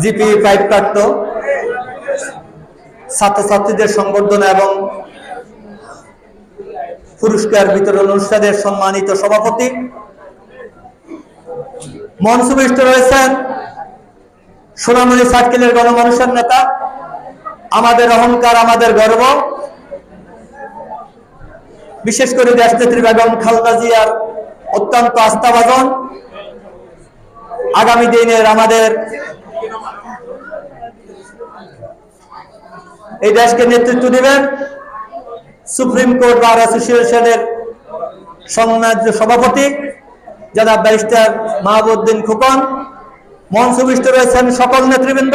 GP five প্রাপ্ত ছাত্রছাত্রীদের সংবর্ধনা এবং পুরস্কার বিতরণ অনুষ্ঠানের সম্মানিত সভাপতি মঞ্চবিষ্ট রয়েছেন সোনামণি সার্কেলের গণমানুষের নেতা, আমাদের অহংকার, আমাদের গর্ব। বিশেষ করে দেশনেত্রী বেগম খালেদা জিয়ার অত্যন্ত আস্থাভাজন। আগামী দিনের আমাদের এই দেশকে নেতৃত্ব দিবেন সুপ্রিম কোর্ট বার অ্যাসোসিয়েশনের সম্মানিত সভাপতি জনাব ব্যারিস্টার মাহবুদ্দিন খোকন মঞ্চবিষ্ট রয়েছেন সকল নেতৃবৃন্দ,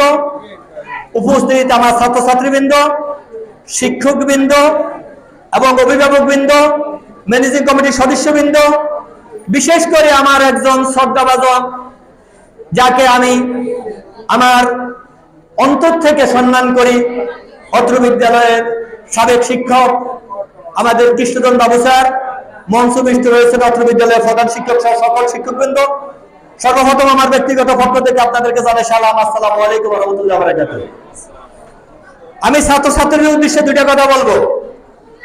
উপস্থিত আমার ছাত্রছাত্রীবৃন্দ, শিক্ষকবৃন্দ এবং অভিভাবকবৃন্দ ম্যানেজিং কমিটির সদস্যবৃন্দ, বিশেষ করে আমার একজন শ্রদ্ধাভাজন যাকে আমি আমার অন্তর থেকে সম্মান করি, অত্র বিদ্যালয়ের সাবেক শিক্ষক আমাদের কৃষ্ণচন্দ্র বাবু স্যার মঞ্চবিষ্ট রয়েছেন অত্র বিদ্যালয়ের প্রধান শিক্ষক সহ সকল শিক্ষকবৃন্দ, সর্বপ্রথম আমার ব্যক্তিগত পক্ষ থেকে আপনাদেরকে জানাই সালাম, আসসালামু আলাইকুম রহমতুল্লাহ বারাকাতুহ আমি ছাত্রছাত্রীর উদ্দেশ্যে দুইটা কথা বলব।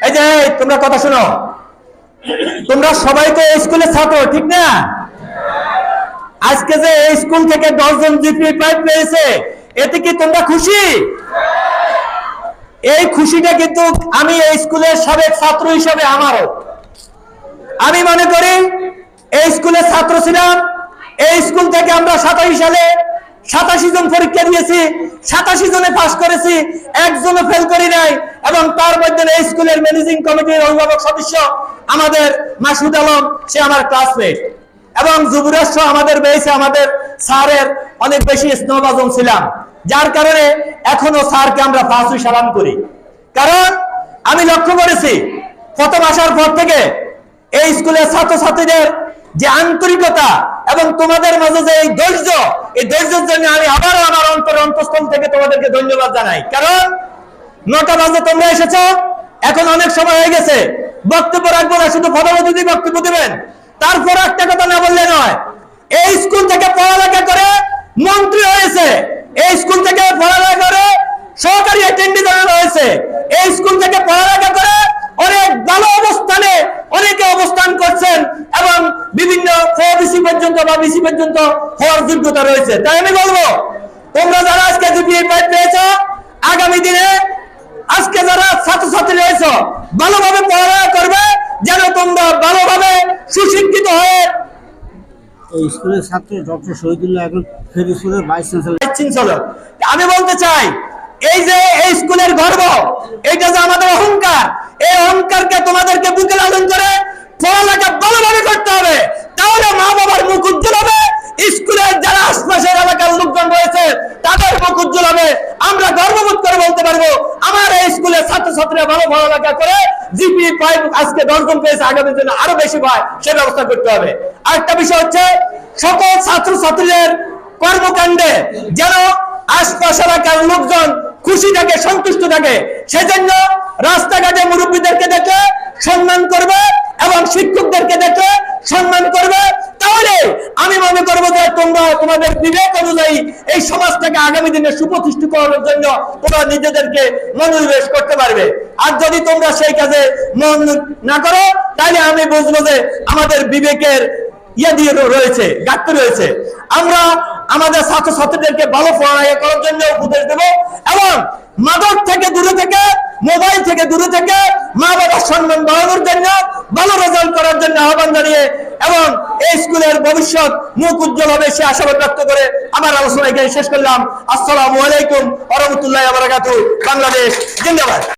এই যে, তোমরা কথা শোনো। তোমরা সবাই তো স্কুলের ছাত্র, ঠিক না? আজকে যে এই স্কুল থেকে দশজন জিপি পাইপ পেয়েছে, এতে কি তোমরা খুশি? এই খুশিটা কিন্তু আমি এই স্কুলের সাবেক ছাত্র হিসাবে আমারও। আমি মনে করি, এই স্কুলের ছাত্র ছিলাম। এই স্কুল থেকে আমরা সাতাশি সালে সাতাশি জন পরীক্ষা দিয়েছি, সাতাশি জনে পাশ করেছি, একজনও ফেল করি নাই, এবং তার মধ্যে এই স্কুলের ম্যানেজিং কমিটির অভিভাবক সদস্য আমাদের মাসুদ আলম, সে আমার ক্লাসমেট এবং যুবরাজ আমাদের বেয়েছে আমাদের স্যারের অনেক বেশি স্নেহভাজন ছিলাম। যার কারণে এখনও স্যারকে আমরা ফাঁসুই সালাম করি। কারণ আমি লক্ষ্য করেছি, প্রথম আসার পর থেকে এই স্কুলের ছাত্রছাত্রীদের যে আন্তরিকতা এবং তোমাদের মাঝে যে এই ধৈর্য, এই ধৈর্যের জন্য আমি আবারও আমার অন্তর অন্তঃস্থল থেকে তোমাদেরকে ধন্যবাদ জানাই। কারণ নটা বাজে তোমরা এসেছ, এখন অনেক সময় হয়ে গেছে। বক্তব্য রাখব না, শুধু ফটোমতি বক্তব্য দিবেন। তারপর একটা না বললে নয় এই স্কুল থেকে পড়ালেখা করে মন্ত্রী হয়েছে এই স্কুল থেকে পড়ালেখা করে সহকারী অ্যাটেন্ডি হয়েছে এই স্কুল থেকে পড়ালেখা করে অনেক ভালো অবস্থানে অনেকে অবস্থান করছেন এবং বিভিন্ন বিসি পর্যন্ত বা বিসি পর্যন্ত হওয়ার যোগ্যতা রয়েছে। তাই আমি বলব তোমরা যারা আজকে জিপিএ পাইপ পেয়েছ আগামী দিনে আজকে যারা ছাত্রছাত্রী রয়েছ ভালোভাবে পড়ালেখা করবে যেন তোমরা ভালোভাবে সুশিক্ষিত হয়ে স্কুলের ছাত্র ডক্টর শহীদুল্লাহ এখন ফের স্কুলের ভাইস চ্যান্সেলর আমি বলতে চাই এই যে এই স্কুলের গর্ব এটা যে আমাদের অহংকার, এই অহংকারকে তোমাদেরকে বুকে লালন করে পড়ালেখা ভালোভাবে করতে হবে। তাহলে মা বাবার মুখ উজ্জ্বল হবে, স্কুলের যারা আশপাশের এলাকার লোকজন রয়েছে, তাদের মুখ উজ্জ্বল হবে। আমরা গর্ববোধ করে বলতে পারব, আমার এই স্কুলের ছাত্রছাত্রীরা ভালো পড়ালেখা করে জিপি ফাইভ আজকে দশজন পেয়েছে আগামী দিনে আরও বেশি পায় সে ব্যবস্থা করতে হবে। আরেকটা বিষয় হচ্ছে, সকল ছাত্রছাত্রীদের কর্মকাণ্ডে যেন আশপাশ এলাকার লোকজন খুশি থাকে, সন্তুষ্ট থাকে, সেজন্য রাস্তাঘাটে মুরব্বীদেরকে দেখে সম্মান করবে এবং শিক্ষকদেরকে দেখে সম্মান করবে। তাহলে আমি মনে করব যে তোমরা তোমাদের বিবেক অনুযায়ী এই সমাজটাকে আগামী দিনে সুপ্রতিষ্ঠিত করার জন্য তোমরা নিজেদেরকে মনোনিবেশ করতে পারবে। আর যদি তোমরা সেই কাজে মন না করো, তাহলে আমি বুঝব যে আমাদের বিবেকের ইয়ে দিয়ে রয়েছে, ঘাটতি রয়েছে। আমরা আমাদের ছাত্রছাত্রীদেরকে ভালো পড়ালেখা করার জন্য উপদেশ দেব এবং মাদক থেকে দূরে থেকে, মোবাইল থেকে দূরে থেকে মা বাবার সম্মান বাড়ানোর জন্য, ভালো রেজাল্ট করার জন্য আহ্বান জানিয়ে এবং এই স্কুলের ভবিষ্যৎ মুখ উজ্জ্বল হবে সে আশাবাদ ব্যক্ত করে আমার আলোচনা এখানে শেষ করলাম। আসসালামু আলাইকুম আরহামতুল্লাহ বাংলাদেশ জিন্দাবাদ।